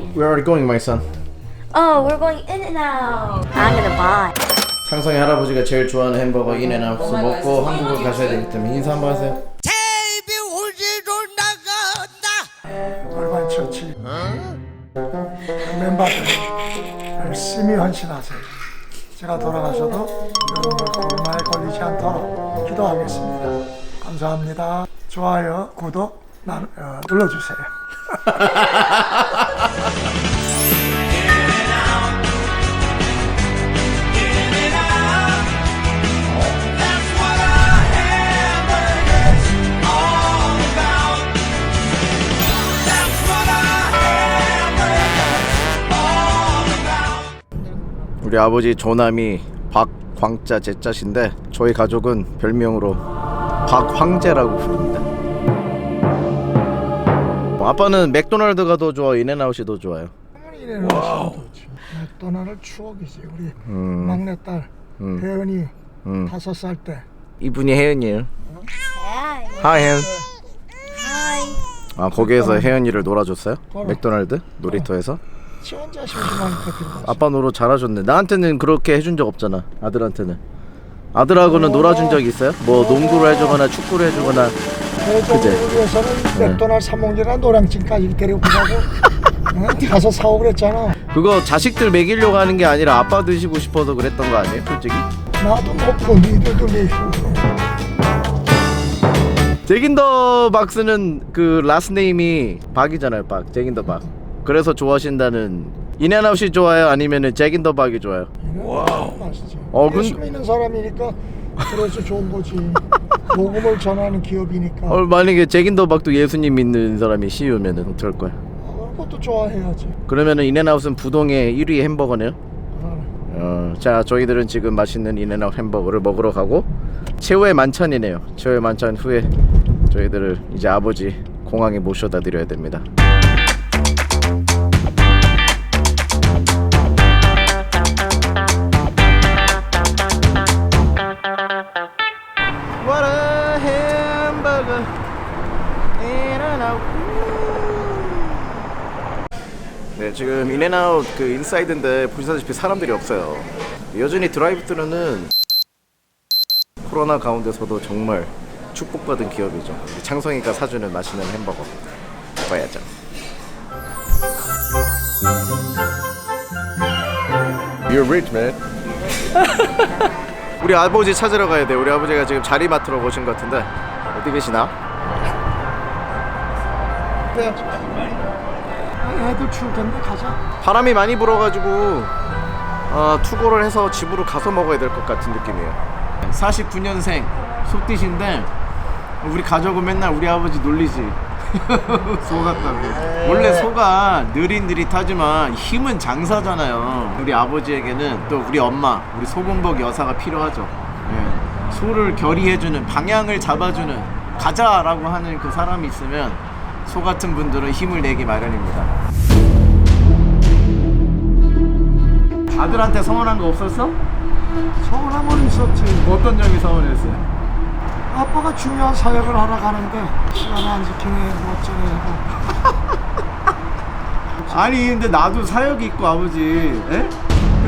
Are you going, my son? Oh, we're going in and out. I'm gonna buy. 상성이 할아버지가 제일 좋아하는 햄버거 인앤아웃 먹고 한국을 가셔야 되기 때문에 인사 한번 하세요. TV 우지로 나간다. 골반 처치 멤버들 열심히 헌신하세요. 제가 돌아가셔도 여러분들 코로나에 걸리지 않도록 기도하겠습니다. 감사합니다. 좋아요, 구독 나, 어, 눌러주세요. 우리 아버지 조남이 박광자 제자신데 저희 가족은 별명으로 박황제라고 부릅니다. 뭐 아빠는 맥도날드가 더 좋아, 인앤아웃이 더 좋아요. 이래는 맥도날드 추억이지 우리 막내딸 혜연이 음. 다섯 살 때 이분이 혜연이에요. Hi. 하이 혜연. Hi. 아 거기에서 혜연이를 놀아줬어요? 놀아. 맥도날드 놀이터에서? 지 혼자 심심하니까 들고 왔어. 아빠 노릇 잘하셨네. 나한테는 그렇게 해준 적 없잖아. 아들한테는. 아들하고는 놀아준 적 있어요? 뭐 농구를 해주거나 축구를 해주거나. 대종을 위해서는 맥도날드 삼봉지나 노량진까지 데리고 가고 어? 가서 사오 그랬잖아. 그거 자식들 먹이려고 하는 게 아니라 아빠 드시고 싶어서 그랬던 거 아니에요? 솔직히. 나도 먹고 니들도 내고 잭인더 박스는 그 라스 네임이 박이잖아요. 박. 잭인더 박. 그래서 좋아하신다는 인앤아웃이 좋아요? 아니면은 잭인더 박이 좋아요? 맛있지. 어, 근- 예수 믿는 사람이니까 그래서 좋은 거지. 복음을 전하는 기업이니까. 어, 만약에 잭인더 박도 예수님 믿는 사람이 CEO면은 어떡할 거야? 어, 그것도 좋아해야지. 그러면은 인앤아웃은 부동의 1위 햄버거네요. 어, 어, 자 저희들은 지금 맛있는 인앤아웃 햄버거를 먹으러 가고 최후의 만찬이네요. 최후의 만찬 후에 저희들을 이제 아버지 공항에 모셔다 드려야 됩니다. 네 지금 인앤아웃 그 인사이드인데 보시다시피 사람들이 없어요. 여전히 드라이브트루는 코로나 가운데서도 정말 축복받은 기업이죠. 창성이가 사주는 맛있는 햄버거 먹어야죠. You're rich man. 우리 아버지 찾으러 가야 돼 우리 아버지가 지금 자리 맡으러 오신 것 같은데 어디 계시나? 애들 추울 텐데 가자. 바람이 많이 불어가지고 어, 투고를 해서 집으로 가서 먹어야 될 것 같은 느낌이에요. 49년생 소띠신데 우리 가족은 맨날 우리 아버지 놀리지. 소 같다고. 원래 소가 느릿느릿하지만 힘은 장사잖아요. 우리 아버지에게는 또 우리 엄마, 우리 소금복 여사가 필요하죠. 예. 소를 결의해주는 방향을 잡아주는 가자라고 하는 그 사람이 있으면 소 같은 분들은 힘을 내기 마련입니다. 아들한테 서운한 거 없었어? 서운함은 있었지. 어떤 점이 서운했어요? 아빠가 중요한 사역을 하러 가는데 시간 안 지키네 뭐 어쩌네 하고. 아니 근데 나도 사역이 있고 아버지 에?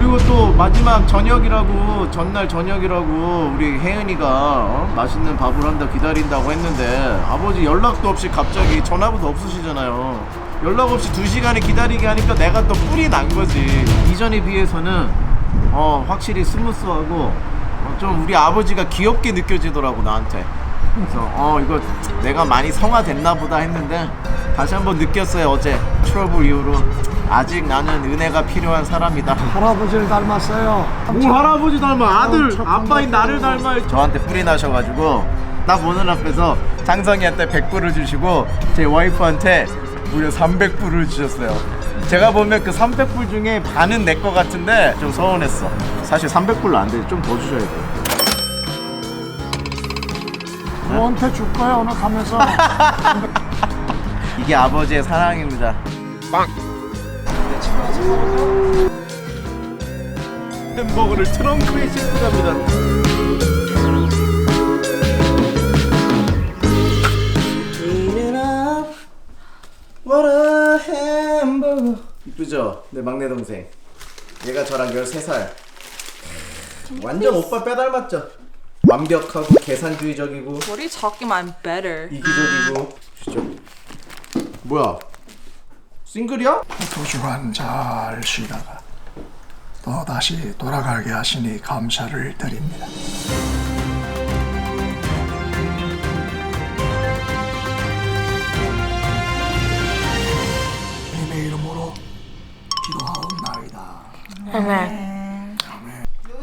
그리고 또 마지막 저녁이라고 전날 저녁이라고 우리 혜은이가 어? 맛있는 밥을 한다 기다린다고 했는데 아버지 연락도 없이 갑자기 전화부터 없으시잖아요. 연락 없이 두 시간을 기다리게 하니까 내가 또 뿔이 난 거지. 이전에 비해서는 어 확실히 스무스하고 어, 좀 우리 아버지가 귀엽게 느껴지더라고 나한테 그래서 어 이거 내가 많이 성화됐나 보다 했는데 다시 한번 느꼈어요 어제. 트러블 이후로. 아직 나는 은혜가 필요한 사람이다. 할아버지를 닮았어요. 뭘 할아버지 닮아. 아들 참 아빠인 나를 닮아 저한테 뿔이 나셔가지고 딱 보는 앞에서 장성이한테 100불을 주시고 제 와이프한테 무려 300불을 주셨어요. 제가 보면 그 300불 중에 반은 내 거 같은데 좀 서운했어. 사실 300불로 안 돼. 좀 더 주셔야 돼 너한테 줄 거야 오늘 가면서. 이게 아버지의 사랑입니다 햄버거를 트렁크에 싣고 갑니다 What a hamburger 이쁘죠? 내 막내 동생. 얘가 저랑 13살. 완전 오빠 빼닮았죠? 완벽하고 계산주의적이고 What are you talking about? I'm better. 이기적이고 진짜 뭐야 싱글이야? 두 주간 잘 쉬다가 또 다시 돌아가게 하시니 감사를 드립니다. 주님의 이름으로 기도하옵나이다.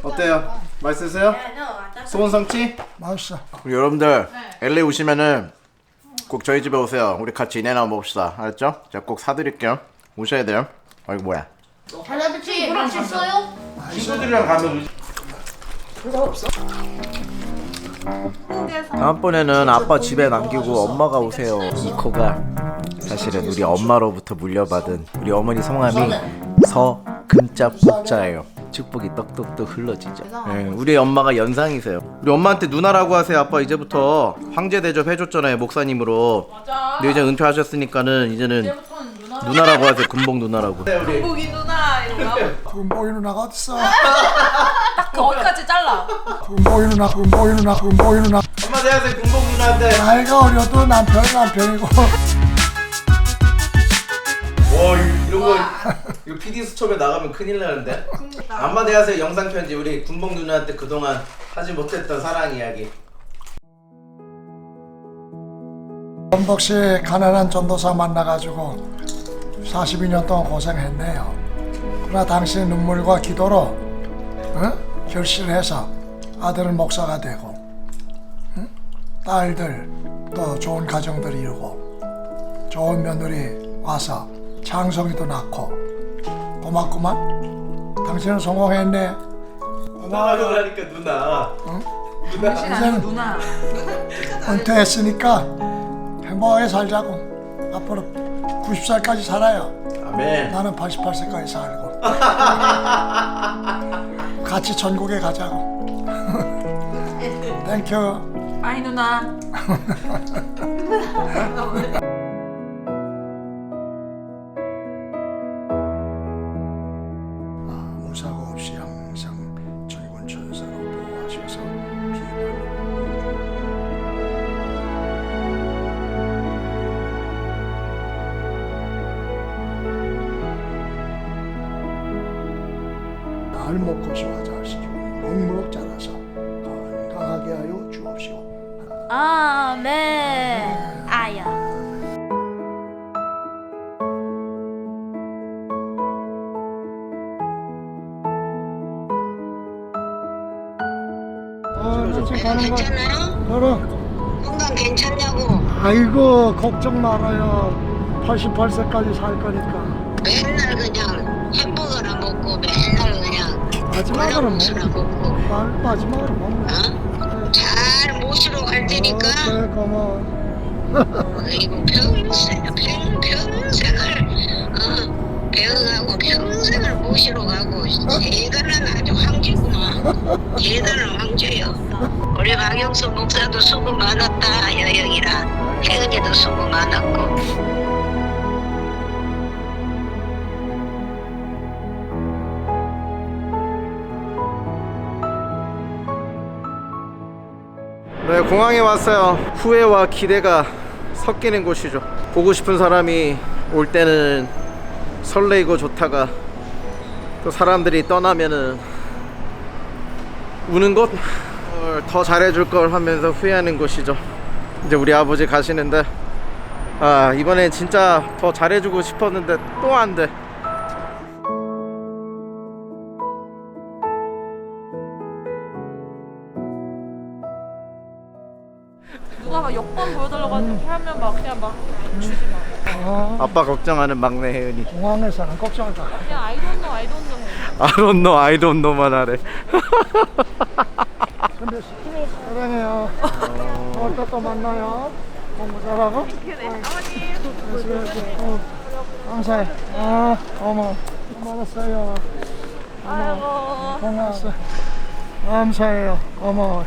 어때요? 맛있으세요? 소원 성취? 맛있어. 우리 여러분들 LA 오시면은 꼭 저희 집에 오세요. 우리 같이 인해나 먹읍시다. 알았죠? 제가 꼭 사드릴게요. 오셔야 돼요. 아 이거 뭐야? 친구들이랑 가면 다음번에는 아빠 집에 남기고 엄마가 오세요. 이코가 사실은 우리 엄마로부터 물려받은 우리 어머니 성함이 서금자 복자예요 축복이 떡떡떡 흘러지죠 네, 우리 엄마가 연상이세요 우리 엄마한테 누나라고 하세요 아빠 이제부터 황제 대접 해줬잖아요 목사님으로 맞아. 근데 이제 은퇴하셨으니까는 이제는 이제부터는 누나. 누나라고 하세요 금복 누나라고 보기 누나 이러고. 금보이 누나가 어딨어? 거기까지 잘라. 금보이 누나, 금보이 누나, 금보이 누나. 엄마 제 금복 누나한테 나이가 어려도 남편 남편이고. 와 이- 이런 거 이거 PD 수첩에 나가면 큰일 나는데 한마디 하세요 영상 편지 우리 군복 누나한테 그동안 하지 못했던 사랑 이야기 전복씨 가난한 전도사 만나가지고 42년 동안 고생했네요. 그러나 당신의 눈물과 기도로 응? 결실을 해서 아들은 목사가 되고 응? 딸들 또 좋은 가정들 이루고 좋은 며느리 와서 장성이도 낳고 고맙구만. 당신은 성공했네. 누나라고 하니까 누나 당신 아니고 누나. 은퇴했으니까 행복하게 살자고. 앞으로 90살까지 살아요. 아멘 나는 88세까지 살고 같이 전국에 가자고 땡큐 아이 누나. 비만 알 먹고 소화 잘 시키고 무럭무럭 자라서 건강하게 하여 주옵시고 Amen. Aya. 아, 가는 거. 괜찮아요? 그럼 건강 괜찮냐고. 아이고 걱정 말아요. 88세까지 살 거니까. 맨날 그냥 햄버거나 먹고 맨날 그냥 마지막으로 뭐 콜라국수나 먹고. 마, 마지막으로 뭐 어? 잘 모시러 갈 테니까. 그래 고마워. 아이고 평생 평, 평생을 어, 배워가고 평생을 모시러 가고 대단한 아주 황제구만. 대단한 황제요 우리 박영수 목사도 수고 많았다 여영이라. 혜은이도 수고 많았고. 네 공항에 왔어요. 후회와 기대가 섞이는 곳이죠. 보고 싶은 사람이 올 때는 설레이고 좋다가 또 사람들이 떠나면은 우는 곳? 어, 더 잘해줄 걸 하면서 후회하는 곳이죠 이제 우리 아버지 가시는데 아 이번엔 진짜 더 잘해주고 싶었는데 또 안 돼 누가 여권 보여달라고 하면 막 그냥 막 주지 마. 어, 아빠 걱정하는 막내 혜은이. 공항에서 안 걱정하다 그냥 I don't know, I don't know. I don't know, I don't know만 하래. 근데 스트레스 사랑해요. 어, 또, 또 만나요? 공부 잘하고? 그래, 아버님. 그래서, 어, 감사해 아 어머 고마웠어요. 아이고. 고마웠어 감사해요. 어머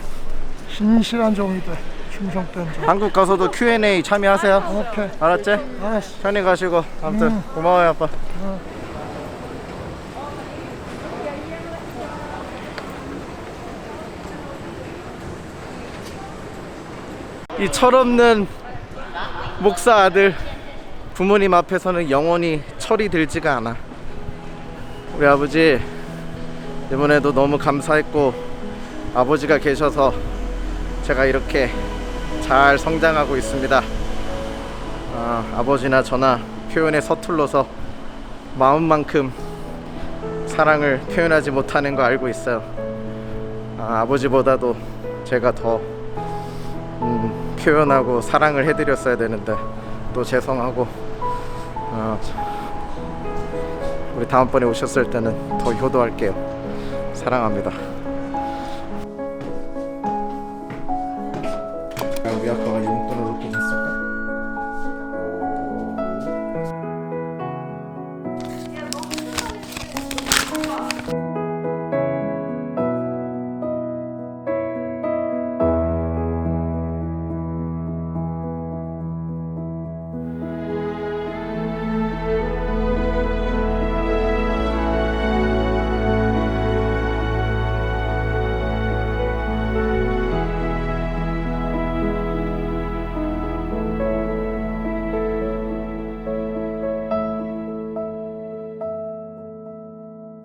신실한 종이 돼 충성단지. 한국 가서도 Q&A 참여하세요. 오케이. 알았지? 알았어. 편히 가시고 아무튼 음. 고마워요 아빠. 이 철없는 목사 아들 부모님 앞에서는 영원히 철이 들지가 않아. 우리 아버지 이번에도 너무 감사했고 아버지가 계셔서 제가 이렇게 잘 성장하고 있습니다. 아, 아버지나 저나 표현에 서툴러서 마음만큼 사랑을 표현하지 못하는 거 알고 있어요. 아, 아버지보다도 제가 더 음, 표현하고 사랑을 해드렸어야 되는데 또 죄송하고 아, 우리 다음번에 오셨을 때는 더 효도할게요. 사랑합니다. viaja